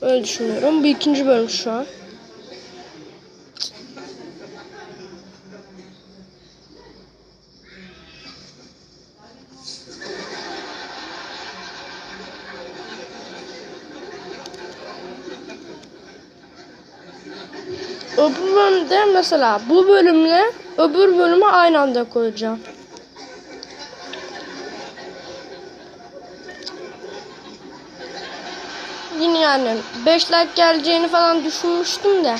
Öyle düşünüyorum. Bu ikinci bölüm şu an. Öbür bölümde mesela bu bölümle öbür bölümü aynı anda koyacağım. Yine yani 5 like geleceğini falan düşünmüştüm de.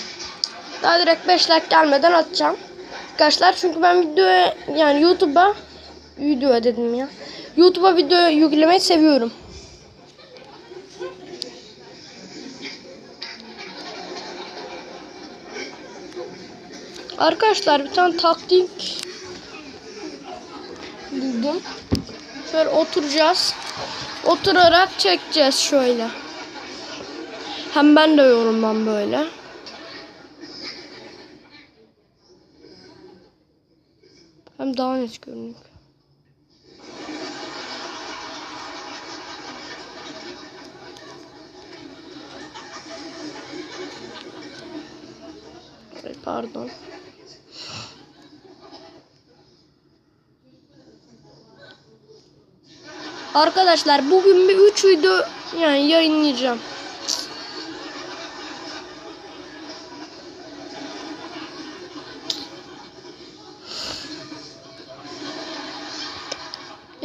Daha direkt 5 like gelmeden atacağım. Arkadaşlar çünkü ben videoya yani YouTube'a video dedim ya. YouTube'a video yüklemeyi seviyorum. Arkadaşlar bir tane taktik buldum. Şöyle oturacağız. Oturarak çekeceğiz şöyle. Hem ben de yorumdan böyle. Hem daha net görünüyor. Pardon. Arkadaşlar bugün bir 3 video yani yayınlayacağım.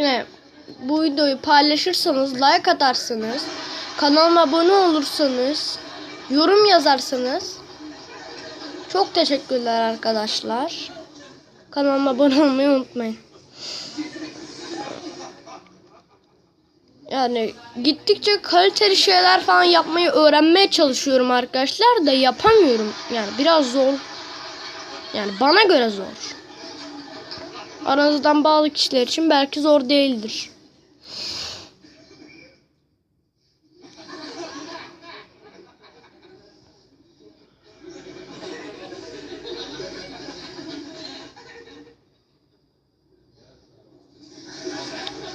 Yine bu videoyu paylaşırsanız, like atarsanız, kanalıma abone olursanız, yorum yazarsanız çok teşekkürler arkadaşlar. Kanalıma abone olmayı unutmayın. Yani gittikçe kaliteli şeyler falan yapmayı öğrenmeye çalışıyorum arkadaşlar da yapamıyorum. Yani biraz zor. Yani bana göre zor. Aranızdan bazı kişiler için belki zor değildir.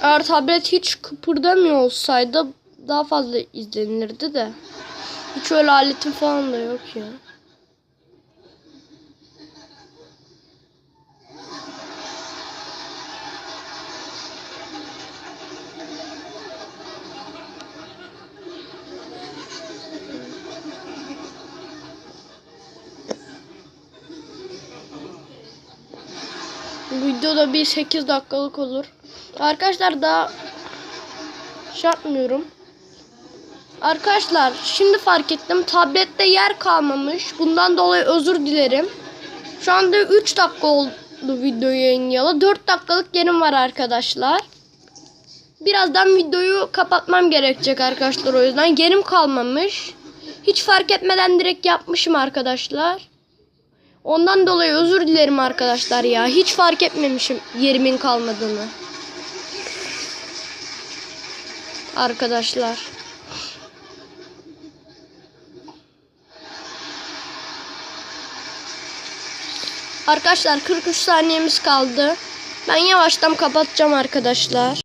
Eğer tablet hiç kıpırdamıyor olsaydı daha fazla izlenirdi de. Hiç öyle aletim falan da yok ya. Bu videoda bir 8 dakikalık olur. Arkadaşlar daha şey. Arkadaşlar şimdi fark ettim. Tablette yer kalmamış. Bundan dolayı özür dilerim. Şu anda 3 dakika oldu videoyu yayınlayalı. 4 dakikalık yerim var arkadaşlar. Birazdan videoyu kapatmam gerekecek arkadaşlar o yüzden. Yerim kalmamış. Hiç fark etmeden direkt yapmışım arkadaşlar. Ondan dolayı özür dilerim arkadaşlar ya. Hiç fark etmemişim yerimin kalmadığını. Arkadaşlar. Arkadaşlar 43 saniyemiz kaldı. Ben yavaştan kapatacağım arkadaşlar.